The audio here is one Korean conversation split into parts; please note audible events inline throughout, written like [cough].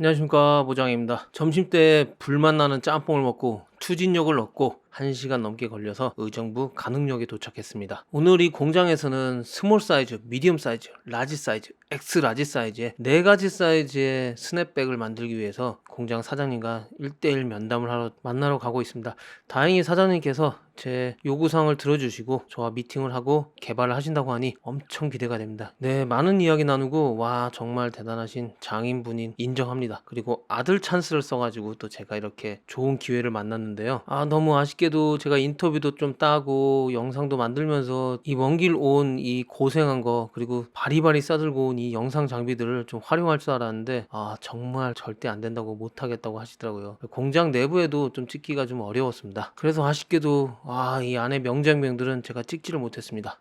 안녕하십니까 모장입니다. 점심때 불맛 나는 짬뽕을 먹고 추진력을 얻고 1시간 넘게 걸려서 의정부 간흥역에 도착했습니다. 오늘 이 공장에서는 스몰 사이즈, 미디엄 사이즈, 라지 사이즈, 엑스 라지 사이즈의 네 가지 사이즈의 스냅백을 만들기 위해서 공장 사장님과 1대1 면담을 하러 만나러 가고 있습니다. 다행히 사장님께서 제 요구사항을 들어주시고 저와 미팅을 하고 개발을 하신다고 하니 엄청 기대가 됩니다. 네, 많은 이야기 나누고 와 정말 대단하신 장인분인 인정합니다. 그리고 아들 찬스를 써가지고 또 제가 이렇게 좋은 기회를 만났는데 요. 아 너무 아쉽게도 제가 인터뷰도 좀 따고 영상도 만들면서 이 먼 길 온 이 고생한 거 그리고 바리바리 싸들고 온 이 영상 장비들을 좀 활용할 줄 알았는데 아 정말 절대 안 된다고 못 하겠다고 하시더라고요. 공장 내부에도 좀 찍기가 좀 어려웠습니다. 그래서 아쉽게도 아 이 안에 명장면들은 제가 찍지를 못했습니다.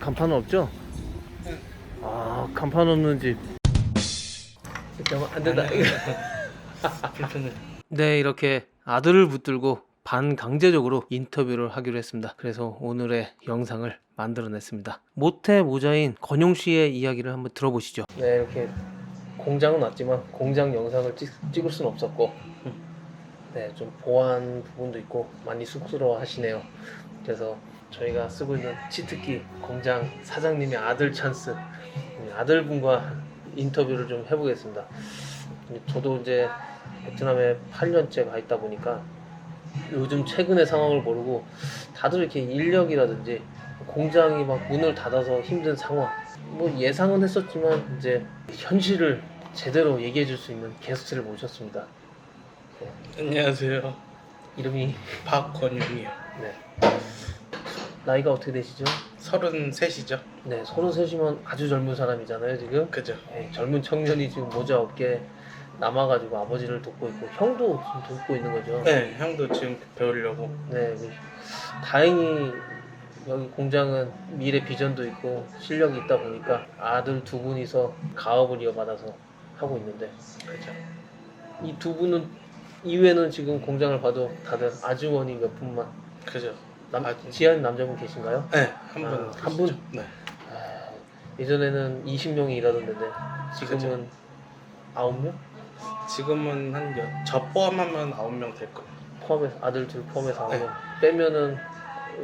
간판은 없죠? 아 간판 없는 집. 잠깐만 안 된다. [laughs] 불편해. 네 이렇게 아들을 붙들고 반강제적으로 인터뷰를 하기로 했습니다. 그래서 오늘의 영상을 만들어냈습니다. 모태 모자인 건용 씨의 이야기를 한번 들어보시죠. 네 이렇게 공장은 왔지만 공장 영상을 찍, 찍을 수는 없었고 네 좀 보안 부분도 있고 많이 쑥스러워 하시네요. 그래서 저희가 쓰고 있는 치트키 공장 사장님의 아들 찬스 음, 아들분과 인터뷰를 좀 해보겠습니다. 저도 이제 베트남에 8년째 가 있다 보니까 요즘 최근의 상황을 모르고 다들 이렇게 인력이라든지 공장이 막 문을 닫아서 힘든 상황 뭐 예상은 했었지만 이제 현실을 제대로 얘기해 줄 수 있는 게스트를 모셨습니다. 안녕하세요. 이름이 박권용이요. 네. 나이가 어떻게 되시죠? 33이죠. 네, 33이면 아주 젊은 사람이잖아요, 지금. 그죠. 네, 젊은 청년이 지금 모자 업계 남아가지고 아버지를 돕고 있고 형도 지금 돕고 있는 거죠. 네, 형도 지금 배우려고. 네, 그 다행히 여기 공장은 미래 비전도 있고 실력이 있다 보니까 아들 두 분이서 가업을 이어받아서 하고 있는데 그죠. 이 두 분은 이외에는 지금 공장을 봐도 다들 아주머니 몇 분만 그죠. 남, 아주- 지한 남자분 계신가요? 네, 한 아, 분. 한 분? 네. 아, 예전에는 20명이 일하던데 지금은 아홉 명 지금은 한 여, 저 포함하면 9명 될 거예요. 포함해서 아들 둘 포함해서 네. 명 빼면은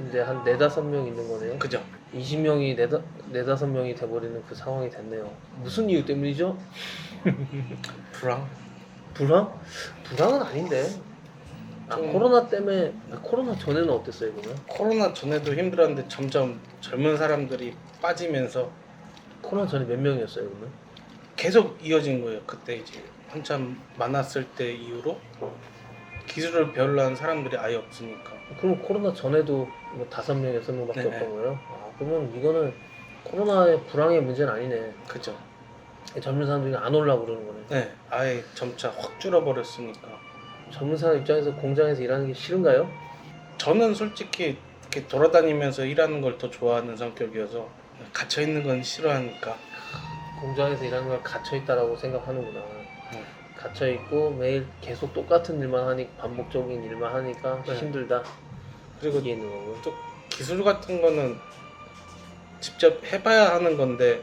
이제 한 네다섯 명 있는 거네요. 그죠. 20명이 네다, 네다섯 명이 돼버리는 그 상황이 됐네요. 무슨 이유 때문이죠? [laughs] 불황. 불황? 불황은 아닌데. 아, 좀- 코로나 때문에 아, 코로나 전에는 어땠어요 그러면? 코로나 전에도 힘들었는데 점점 젊은 사람들이 빠지면서 코로나 전에 몇 명이었어요 그러면? 계속 이어진 거예요. 그때 이제 한참 많았을 때 이후로 기술을 배우려는 사람들이 아예 없으니까. 그럼 코로나 전에도 뭐 다섯 명 여섯 명밖에 네. 없던 거예요? 아, 그러면 이거는 코로나의 불황의 문제는 아니네. 그죠. 젊은 사람들이 안 올라고 그러는 거네. 네, 아예 점차 확 줄어버렸으니까. 젊은 사람 입장에서 공장에서 일하는 게 싫은가요? 저는 솔직히 이렇게 돌아다니면서 일하는 걸 더 좋아하는 성격이어서 갇혀 있는 건 싫어하니까. 공장에서 일하는 걸 갇혀 있다라고 생각하는구나. 네. 갇혀 있고 매일 계속 똑같은 일만 하니 반복적인 일만 하니까 네. 힘들다. 그리고 이게 있는 거고. 또 기술 같은 거는 직접 해봐야 하는 건데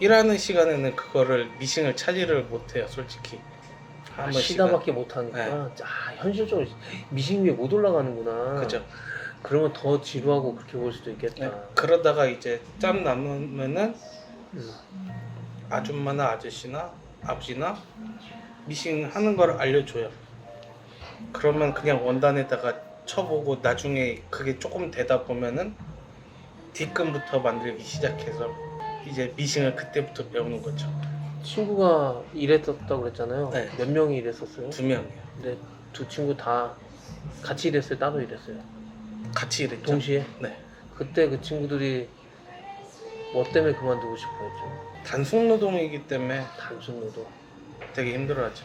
일하는 시간에는 그거를 미싱을 차지를 못해요, 솔직히. 아. 시다밖에 못 하니까 네. 아, 현실적으로 미싱 위에 못 올라가는구나. 그죠. 그러면 더 지루하고 그렇게 볼 수도 있겠다. 네, 그러다가 이제 짬 남으면은 음. 아줌마나 아저씨나 아버지나 미싱 하는 걸 알려줘요. 그러면 그냥 원단에다가 쳐보고 나중에 그게 조금 되다 보면은 뒷끈부터 만들기 시작해서 이제 미싱을 그때부터 배우는 거죠. 친구가 일했었다고 그랬잖아요. 네. 몇 명이 일했었어요? 두 명이요. 근데 두 친구 다 같이 일했어요? 따로 일했어요? 같이 일했죠. 동시에? 네. 그때 그 친구들이 뭐 때문에 그만두고 싶어 했죠? 단순 노동이기 때문에 단순 노동. 되게 힘들어하죠.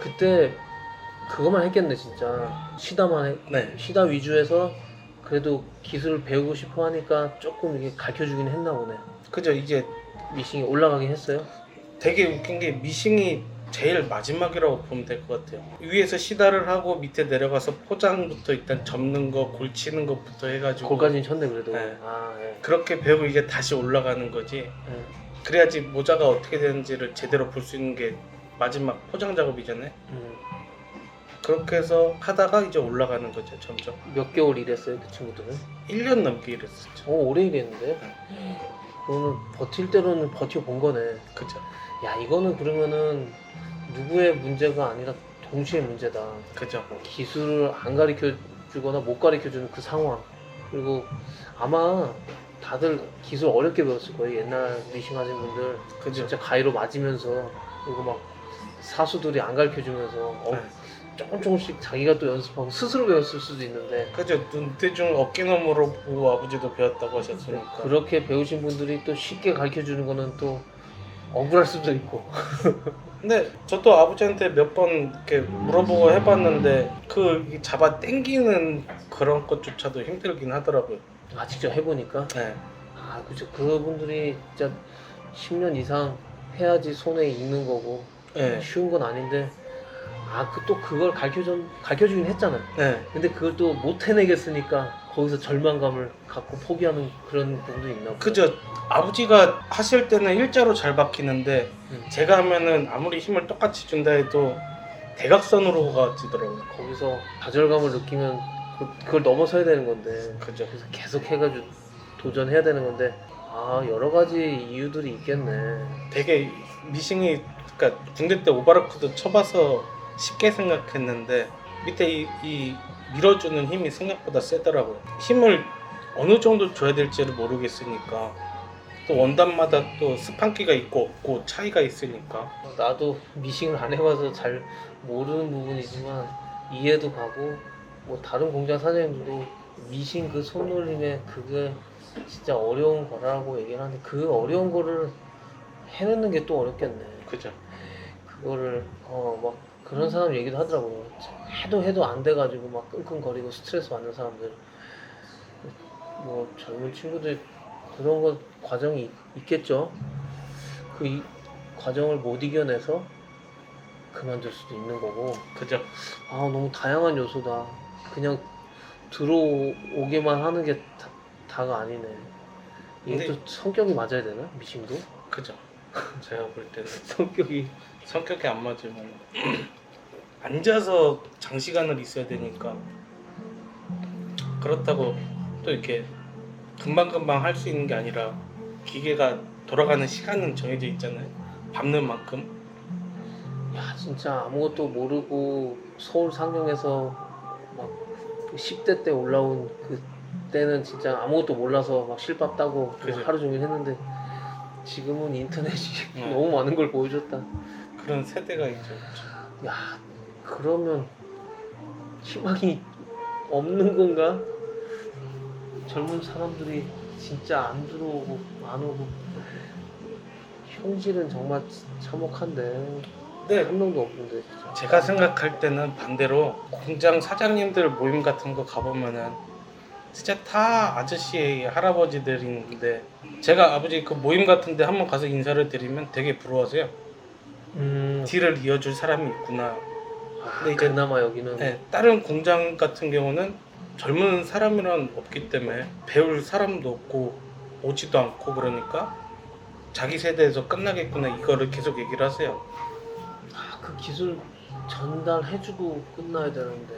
그때 그것만 했겠네 진짜. 시다만 해, 네. 시다 위주에서 그래도 기술을 배우고 싶어 하니까 조금 이게 가르쳐 주긴 했나 보네. 그죠. 이제 미싱이 올라가긴 했어요. 되게 웃긴 게 미싱이 제일 마지막이라고 보면 될 것 같아요. 위에서 시다를 하고 밑에 내려가서 포장부터 일단 접는 거, 골치는 것부터 해가지고 거기까지는 쳤네 그래도. 네. 아 예. 그렇게 배우고 이제 다시 올라가는 거지. 예. 그래야지 모자가 어떻게 되는지를 제대로 볼 수 있는 게 마지막 포장 작업이잖아요. 음, 그렇게 해서 하다가 이제 올라가는 거죠, 점점. 몇 개월 일했어요 그 친구들은? 1년 넘게 일했었죠. 오 오래 일했는데? 그거는 버틸 대로는 버텨본 거네 그죠. 야 이거는 그러면은 누구의 문제가 아니라 동시에 문제다 그죠. 뭐 기술을 안 가르쳐 주거나 못 가르쳐 주는 그 상황 그리고 아마 다들 기술 어렵게 배웠을 거예요 옛날 미싱 하신 분들 그죠. 진짜 가위로 맞으면서 그리고 막 사수들이 안 가르쳐 주면서 어, 네. 조금 조금씩 자기가 또 연습하고 스스로 배웠을 수도 있는데 그죠. 눈대중 어깨너머로 보고 아버지도 배웠다고 하셨으니까. 그렇게 배우신 분들이 또 쉽게 가르쳐 주는 거는 또 억울할 수도 있고 [laughs] 근데 저도 아버지한테 몇 번 이렇게 물어보고 해봤는데 그 잡아 당기는 그런 것조차도 힘들긴 하더라고요. 아 직접 해보니까 네. 아 그죠 그분들이 진짜 10년 이상 해야지 손에 익는 거고 네. 쉬운 건 아닌데 아 그 또 그걸 가르쳐 준 가르쳐 주긴 했잖아요. 네. 근데 그걸 또 못 해내겠으니까 거기서 절망감을 갖고 포기하는 그런 부분도 있나 보다. 그죠. 아버지가 하실 때는 일자로 잘 박히는데 음. 제가 하면은 아무리 힘을 똑같이 준다 해도 대각선으로 가지더라고요. 거기서 좌절감을 느끼면 그- 그걸 넘어서야 되는 건데 그죠. 그래서 계속 해가지고 도전해야 되는 건데 아 여러 가지 이유들이 있겠네. 되게 미싱이 그러니까 군대 때 오바로크도 쳐봐서 쉽게 생각했는데 밑에 이, 이 밀어주는 힘이 생각보다 세더라고요. 힘을 어느 정도 줘야 될지를 모르겠으니까 또 원단마다 또 스판기가 있고 없고 차이가 있으니까 나도 미싱을 안 해봐서 잘 모르는 부분이지만 이해도 가고 뭐 다른 공장 사장님들도 미싱 그 손놀림에 그게 진짜 어려운 거라고 얘기를 하는데 그 어려운 거를 해내는 게 또 어렵겠네. 그죠. 그거를 어 막 그런 사람 얘기도 하더라고요. 해도 해도 안 돼가지고 막 끙끙거리고 스트레스 받는 사람들. 뭐 젊은 친구들 그런 거 과정이 있- 있겠죠. 그 이- 과정을 못 이겨내서 그만둘 수도 있는 거고. 그죠. 아 너무 다양한 요소다. 그냥 들어오게만 하는 게 다, 다가 아니네. 이것도 근데- 성격이 맞아야 되나? 미싱도? 그죠. 제가 볼 때는 [laughs] 성격이 성격이 안 맞으면 [clears throat] 앉아서 장시간을 있어야 되니까 그렇다고 또 이렇게 금방금방 할 수 있는 게 아니라 기계가 돌아가는 시간은 정해져 있잖아요. 밟는 만큼. 야 진짜 아무것도 모르고 서울 상경에서 막 10대 때 올라온 그 때는 진짜 아무것도 몰라서 막 실밥 따고 그냥. 하루 종일 했는데 지금은 인터넷이 네. [laughs] 너무 많은 걸 보여줬다. 그런 세대가 있죠. 야 그러면 희망이 없는 건가? 젊은 사람들이 진짜 안 들어오고 안 오고 현실은 정말 참혹한데 네, 한 명도 없는데 진짜. 제가 생각할 때는 반대로 공장 사장님들 모임 같은 거 가보면은 진짜 다 아저씨 할아버지들인데 제가 아버지 그 모임 같은데 한번 가서 인사를 드리면 되게 부러워하세요. 음, 뒤를 이어줄 사람이 있구나. 아, 근데 이제- 그나마 여기는 네, 다른 공장 같은 경우는 젊은 사람이란 없기 때문에 배울 사람도 없고 오지도 않고 그러니까 자기 세대에서 끝나겠구나 이거를 계속 얘기를 하세요. 아, 그 기술 전달해주고 끝나야 되는데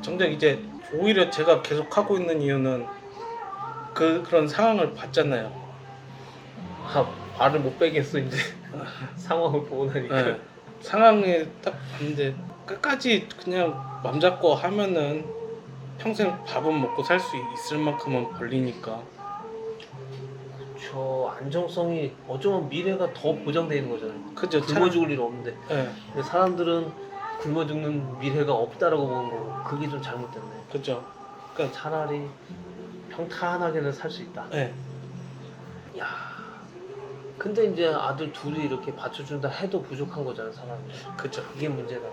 정작 이제 오히려 제가 계속 하고 있는 이유는 그 그런 상황을 봤잖아요. 아, 발을 못 빼겠어 이제 [laughs] 상황을 보고 나니까 네. 상황에 딱 봤는데 끝까지 그냥 맘 잡고 하면은 평생 밥은 먹고 살 수 있을 만큼은 벌리니까 저 안정성이 어쩌면 미래가 더 보장되어 있는 거잖아요. 그죠. 굶어 참, 죽을 일 없는데. 네, 근데 사람들은 굶어 죽는 미래가 없다라고 보는 거고 그게 좀 잘못됐네. 그죠. 그러니까 차라리 평탄하게는 살 수 있다. 네. 야. 근데 이제 아들 둘이 이렇게 받쳐준다 해도 부족한 거잖아 사람이. 그죠. 이게 문제다.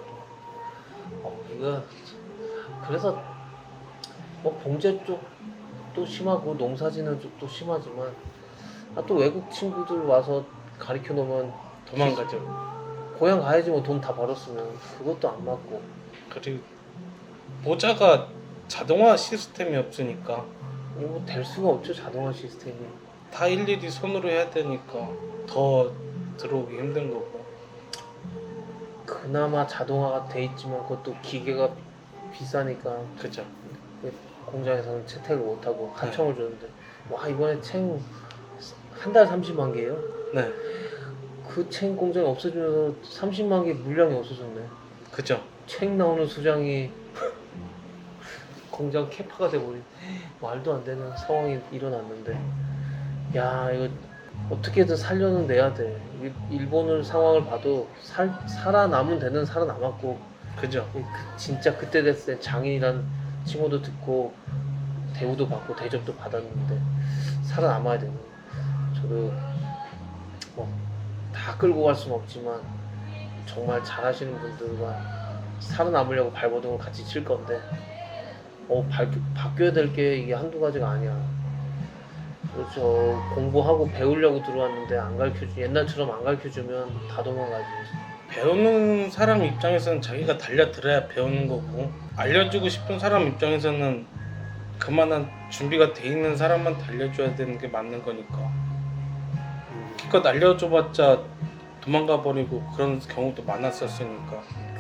어, 이거 그래서 뭐 봉제 쪽도 심하고 농사지는 쪽도 심하지만 아, 또 외국 친구들 와서 가르쳐 놓으면 도망가죠. 고향 가야지 뭐 돈 다 벌었으면 그것도 안 맞고 그리고 모자가 자동화 시스템이 없으니까 뭐 될 수가 없죠 자동화 시스템이. 다 일일이 손으로 해야 되니까 더 들어오기 힘든 거고 그나마 자동화가 돼 있지만 그것도 기계가 비싸니까 그죠. 공장에서는 채택을 못하고 네. 한청을 줬는데 와 이번에 챙 한 달 30만 개예요. 네, 그챙 공장이 없어지면서 30만 개 물량이 없어졌네. 그죠. 책 나오는 수량이 공장 캐파가 돼버린 말도 안 되는 상황이 일어났는데 야 이거 어떻게든 살려는 내야 돼 일- 일본을 상황을 봐도 살, 살아남은 데는 살아남았고 그죠. 그 진짜 그때 됐을 때 장인이란 칭호도 듣고 대우도 받고 대접도 받았는데 살아남아야 되는 거예 요. 저도 뭐다 끌고 갈 수는 없지만 정말 잘하시는 분들과 살아남으려고 발버둥을 같이 칠 건데 어 바, 바뀌어야 될 게 이게 한두 가지가 아니야. 그렇죠. 공부하고 배우려고 들어왔는데 안 가르쳐 주 옛날처럼 안 가르쳐 주면 다 도망가지. 배우는 사람 입장에서는 자기가 달려들어야 배우는 거고 알려주고 싶은 사람 입장에서는 그만한 준비가 돼 있는 사람만 달려줘야 되는 게 맞는 거니까 기껏 알려줘봤자 도망가 버리고 그런 경우도 많았었으니까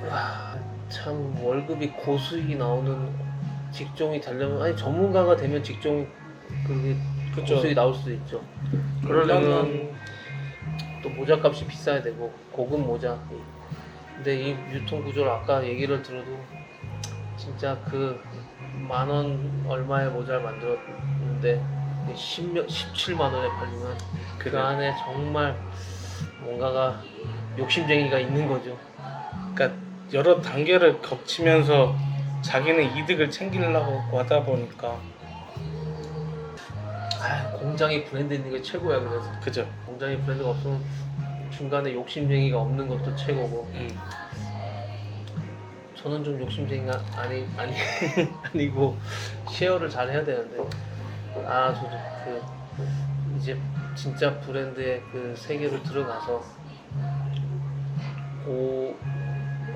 와, 참 월급이 고수익이 나오는 직종이 되려면 아니 전문가가 되면 직종 그게 그죠. 고수익이 나올 수도 있죠. 그러려면 그러려면 또 모자 값이 비싸야 되고 고급 모자. 근데 이 유통 구조를 아까 얘기를 들어도 진짜 그 만 원 얼마의 모자를 만들었는데 10몇 17만 원에 팔리면 그 그래. 안에 정말 뭔가가 욕심쟁이가 있는 거죠. 그러니까 여러 단계를 겹치면서 자기는 이득을 챙기려고 하다 보니까 아, 공장이 브랜드 있는 게 최고야 그래서 그죠. 공장이 브랜드가 없으면 중간에 욕심쟁이가 없는 것도 최고고 음. 저는 좀 욕심쟁이가 아니 아니 [laughs] 아니고 쉐어를 잘 해야 되는데 아 저도 그 이제 진짜 브랜드의 그 세계로 들어가서 고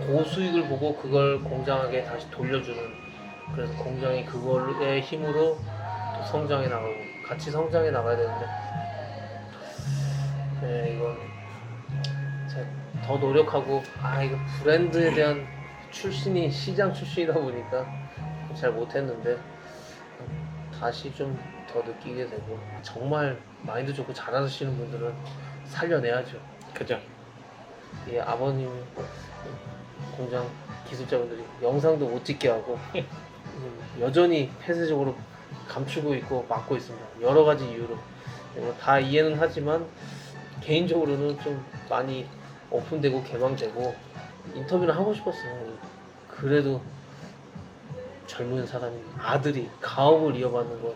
고 수익을 보고 그걸 공장에게 다시 돌려주는 그래서 공장이 그걸의 힘으로 또 성장해 나가고 같이 성장해 나가야 되는데. 네 이건 더 노력하고 아 이거 브랜드에 대한 출신이 시장 출신이다 보니까 잘 못했는데 다시 좀 더 느끼게 되고 정말 마인드 좋고 잘하시는 분들은 살려내야죠. 그죠. 이 아버님 공장 기술자분들이 영상도 못 찍게 하고 음, [laughs] 여전히 폐쇄적으로 감추고 있고 막고 있습니다. 여러 가지 이유로 뭐다 이해는 하지만 개인적으로는 좀 많이 오픈되고 개방되고 인터뷰를 하고 싶었어요. 그래도 젊은 사람이 아들이 가업을 이어받는 거